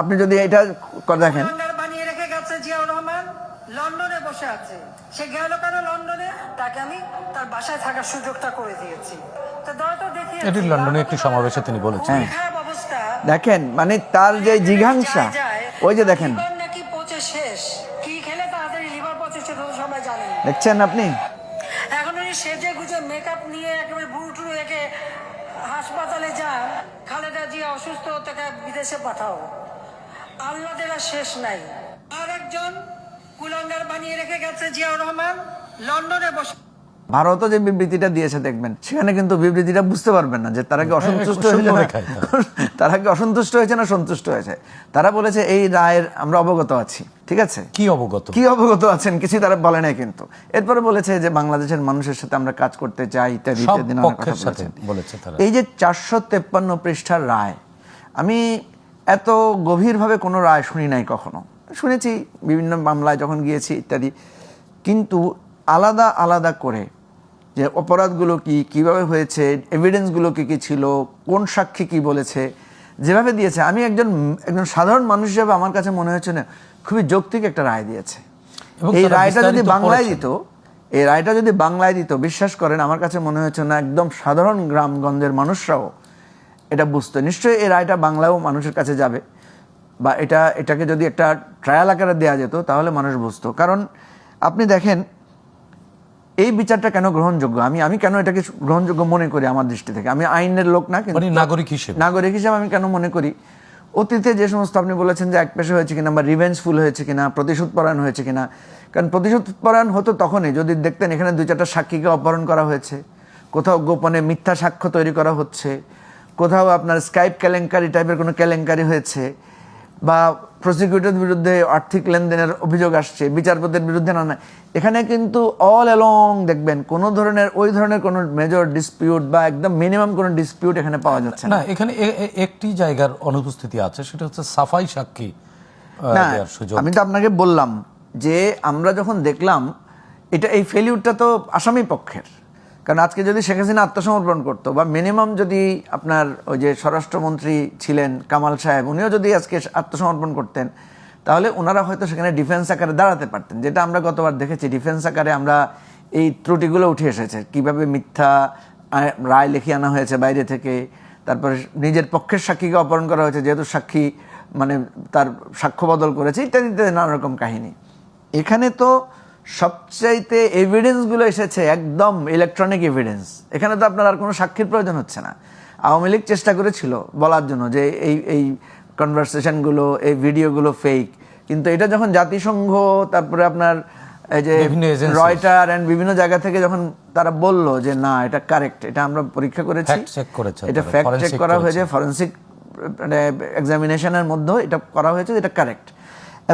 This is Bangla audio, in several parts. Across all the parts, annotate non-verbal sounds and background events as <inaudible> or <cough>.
আপনি যদি এটা করে দেখেন। বানিয়ে রেখে গেছে জিয়াউর রহমান লন্ডনে বসে আছে। সে গেল কেন লন্ডনে? তাকে আমি তার বাসায় থাকার সুযোগটা করে দিয়েছি। তো দয়া তো দেখি এটি লন্ডনে একটি সমাবেশে তিনি বলেছেন। দেখেন মানে তার যে জিঘাংসা ওই যে দেখেন। লিভার নাকি পচে শেষ। কি খেলে তাড়াতাড়ি লিভার পচে সবাই জানেন। দেখছেন আপনি? এখন উনি সেজে গুজে মেকআপ নিয়ে একেবারে বুড়ো রেখে হাসপাতালে যান। খালেদা জিয়া অসুস্থ তাকে বিদেশে পাঠাও। আল্লাদের আর শেষ নাই। আর একজন কুলাঙ্গার বানিয়ে রেখে গেছে জিয়াউর রহমান লন্ডনে বসে ভারতও যে বিবৃতিটা দিয়েছে দেখবেন সেখানে কিন্তু বিবৃতিটা বুঝতে পারবেন না যে তারা কি অসন্তুষ্ট হয়েছে না। <laughs> তারা কি অসন্তুষ্ট হয়েছে না সন্তুষ্ট হয়েছে? তারা বলেছে এই রায়ের আমরা অবগত আছি। ঠিক আছে? কি অবগত? কি অবগত আছেন? কিছু তারা বলে নাই কিন্তু। এরপরে বলেছে যে বাংলাদেশের মানুষের সাথে আমরা কাজ করতে চাই ইত্যাদি ইত্যাদি এই যে চারশো তেপ্পান্ন পৃষ্ঠার রায় আমি এত গভীরভাবে কোনো রায় শুনি নাই কখনো। শুনেছি বিভিন্ন মামলায় যখন গিয়েছি ইত্যাদি। কিন্তু আলাদা আলাদা করে যে অপরাধগুলো কি কীভাবে হয়েছে এভিডেন্সগুলো কি কি ছিল কোন সাক্ষী কি বলেছে যেভাবে দিয়েছে। আমি একজন একজন সাধারণ মানুষ হিসেবে আমার কাছে মনে হচ্ছে না খুবই যৌক্তিক একটা রায় দিয়েছে। এই রায়টা যদি বাংলায়। দিত এই রায়টা যদি বাংলায় দিত বিশ্বাস করেন আমার কাছে মনে হচ্ছে না একদম সাধারণ গ্রামগঞ্জের মানুষরাও এটা বুঝতো। নিশ্চয়ই এই রায়টা বাংলাও মানুষের কাছে যাবে। বা এটা এটাকে যদি একটা ট্রায়াল আকারে দেওয়া যেত তাহলে মানুষ বুঝতো। কারণ আপনি দেখেন এই বিচারটা কেন গ্রহণযোগ্য? আমি আমি কেন এটাকে গ্রহণযোগ্য মনে করি আমার দৃষ্টি থেকে? আমি আইনের লোক না কিন্তু মানে নাগরিক হিসেবে। নাগরিক হিসেবে আমি কেন মনে করি? অতীতে যে সমস্ত আপনি বলেছেন যে এক পেশে হয়েছে কিনা বা রিভেঞ্জফুল হয়েছে কিনা প্রতিশোধ পরায়ণ হয়েছে কিনা কারণ প্রতিশোধ পরায়ণ হতো তখনই। যদি দেখতেন এখানে দুই চারটা সাক্ষীকে অপহরণ করা হয়েছে কোথাও গোপনে মিথ্যা সাক্ষ্য তৈরি করা হচ্ছে কোথাও আপনার স্কাইপ কেলেঙ্কারি টাইপের কোনো কেলেঙ্কারি হয়েছে বা প্রসিকিউটরের বিরুদ্ধে আর্থিক লেনদেনের অভিযোগ আসছে বিচারপতির বিরুদ্ধে না নানা এখানে কিন্তু অল অ্যালং দেখবেন কোনো ধরনের ওই ধরনের কোনো মেজর ডিসপিউট বা একদম মিনিমাম কোনো ডিসপিউট এখানে পাওয়া যাচ্ছে না। না এখানে একটি জায়গার অনুপস্থিতি আছে সেটা হচ্ছে সাফাই সাক্ষী আমি তো আপনাকে বললাম যে আমরা যখন দেখলাম এটা এই ফেলিউরটা তো আসামি পক্ষের। কারণ আজকে যদি শেখ হাসিনা আত্মসমর্পণ করতো, বা মিনিমাম যদি আপনার ওই যে স্বরাষ্ট্রমন্ত্রী ছিলেন কামাল সাহেব, উনিও যদি আজকে আত্মসমর্পণ করতেন, তাহলে ওনারা হয়তো সেখানে ডিফেন্স আকারে দাঁড়াতে পারতেন। যেটা আমরা গতবার দেখেছি ডিফেন্স আকারে আমরা এই ত্রুটিগুলো উঠে এসেছে। কীভাবে মিথ্যা রায় লিখে আনা হয়েছে বাইরে থেকে, তারপরে নিজের পক্ষের সাক্ষীকে অপহরণ করা হয়েছে, যেহেতু সাক্ষী মানে তার সাক্ষ্য বদল করেছে ইত্যাদি ইত্যাদি নানা রকম কাহিনী। এখানে তো সবচাইতে এভিডেন্সগুলো এসেছে একদম ইলেকট্রনিক এভিডেন্স এখানে তো আপনার আর কোনো সাক্ষীর প্রয়োজন হচ্ছে না। আওয়ামী লীগ চেষ্টা করেছিল বলার জন্য যে এই এই কনভারসেশনগুলো এই ভিডিওগুলো ফেক কিন্তু এটা যখন জাতিসংঘ তারপরে আপনার এই যে রয়টার অ্যান্ড বিভিন্ন জায়গা থেকে যখন তারা বলল যে না এটা কারেক্ট এটা আমরা পরীক্ষা করেছি। এটা ফ্যাক্ট চেক করা হয়েছে ফরেন্সিক মানে এক্সামিনেশনের মধ্যেও এটা করা হয়েছে এটা কারেক্ট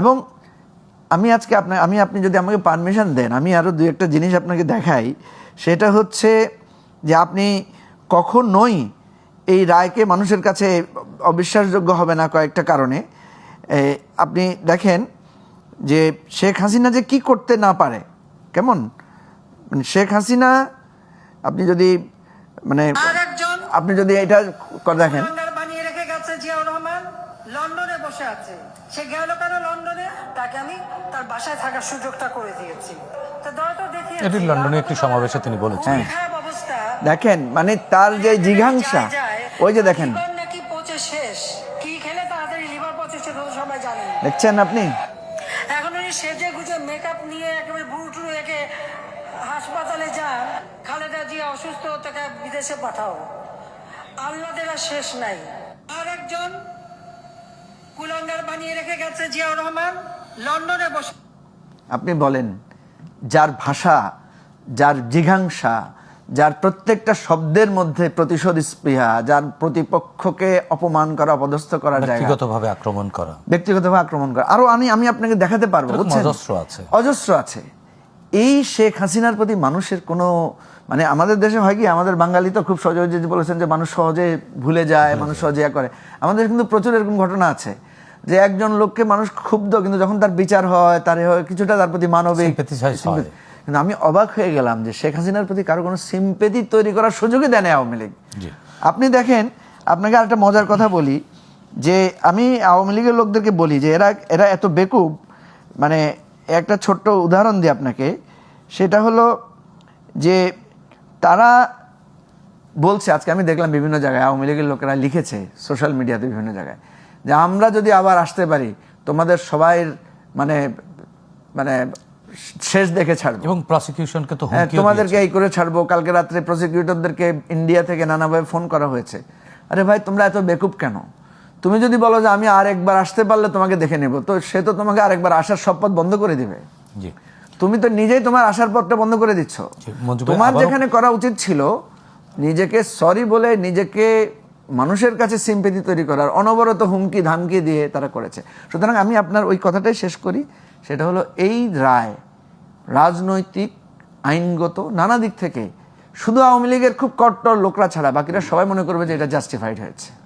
এবং আমি আজকে আপনার আমি আপনি যদি আমাকে পারমিশন দেন আমি আরও দু একটা জিনিস আপনাকে দেখাই। সেটা হচ্ছে যে আপনি কখনোই এই রায়কে মানুষের কাছে অবিশ্বাসযোগ্য হবে না কয়েকটা কারণে। আপনি দেখেন যে শেখ হাসিনা যে কি করতে না পারে কেমন? মানে শেখ হাসিনা আপনি যদি মানে আপনি যদি এটা করে দেখেন কুলাঙ্গার বানিয়ে রেখে গেছে জিয়াউর রহমান লন্ডনে বসে আছে। সে গেল কেন লন্ডনে? তাকে আমি তার বাসায় থাকার সুযোগটা করে দিয়েছি। তো দয়া তো দেখি এটি লন্ডনে একটি সমাবেশে তিনি বলেছেন। অবস্থা। দেখেন মানে তার যে জিঘাংসা ওই যে দেখেন। লিভার নাকি পচে শেষ। কি খেলে তাড়াতাড়ি লিভার পচে সেটা তো সবাই জানেন দেখছেন আপনি? এখন উনি সেজে গুজে মেকআপ নিয়ে একেবারে বুড়ো রেখে হাসপাতালে যান। খালেদা জিয়া অসুস্থ তাকে বিদেশে পাঠাও। আল্লাদের আর শেষ নাই। আর একজন কুলাঙ্গার বানিয়ে রেখে গেছে জিয়াউর রহমান লন্ডনে বসে আপনি বলেন যার ভাষা যার জিঘাংসা যার প্রত্যেকটা শব্দের মধ্যে প্রতিশোধ স্পৃহা যার প্রতিপক্ষকে অপমান করা অপদস্থ করা ব্যক্তিগতভাবে আক্রমণ করা। ব্যক্তিগতভাবে আক্রমণ করা। আরও আমি আমি আপনাকে দেখাতে পারব অজস্র আছে। অজস্র আছে। এই শেখ হাসিনার প্রতি মানুষের কোনো মানে আমাদের দেশে হয় কি আমাদের বাঙালি তো খুব সহজে বলেছেন যে মানুষ সহজে ভুলে যায় মানুষ সহজে ইয়া করে। আমাদের কিন্তু প্রচুর এরকম ঘটনা আছে। যে একজন লোককে মানুষ ক্ষুব্ধ কিন্তু যখন তার বিচার হয় তার হয় কিছুটা তার প্রতি মানবিক। কিন্তু আমি অবাক হয়ে গেলাম যে শেখ হাসিনার প্রতি কারও কোনো সিম্পেথি তৈরি করার সুযোগই দেয় না আওয়ামী লীগ। আপনি দেখেন আপনাকে আরেকটা মজার কথা বলি যে আমি আওয়ামী লীগের লোকদেরকে বলি যে এরা এরা এত বেকুব। মানে একটা ছোট্ট উদাহরণ দিই আপনাকে সেটা হলো যে তারা বলছে আজকে আমি দেখলাম বিভিন্ন জায়গায় আওয়ামী লীগের লোকেরা লিখেছে সোশ্যাল মিডিয়াতে বিভিন্ন জায়গায় যে আমরা যদি আবার আসতে পারি তোমাদের সবাই মানে মানে শেষ দেখে ছাড়বো। এবং প্রসিকিউশনকে তো হ্যাঁ তোমাদেরকে এই করে ছাড়বো। কালকে রাত্রে প্রসিকিউটরদেরকে ইন্ডিয়া থেকে নানাভাবে ফোন করা হয়েছে। আরে ভাই তোমরা এত বেকুব কেন? তুমি যদি বলো যে আমি আর একবার আসতে পারলে তোমাকে দেখে নেব তো সে তো তোমাকে আরেকবার আসার সব পথ বন্ধ করে দিবে। জি। তুমি তো নিজেই তোমার আসার পথটা বন্ধ করে দিচ্ছ। তোমার যেখানে করা উচিত ছিল নিজেকে সরি বলে নিজেকে মানুষের কাছে সিম্পেথি তৈরি করার অনবরত হুমকি, ধামকি দিয়ে তারা করেছে। সুতরাং আমি আপনার ওই কথাটাই শেষ করি, সেটা হলো এই রায় রাজনৈতিক, আইনগত নানা দিক থেকে শুধু আওয়ামী লীগের খুব কট্টর লোকরা ছাড়া বাকিরা সবাই মনে করবে যে এটা জাস্টিফাইড হয়েছে।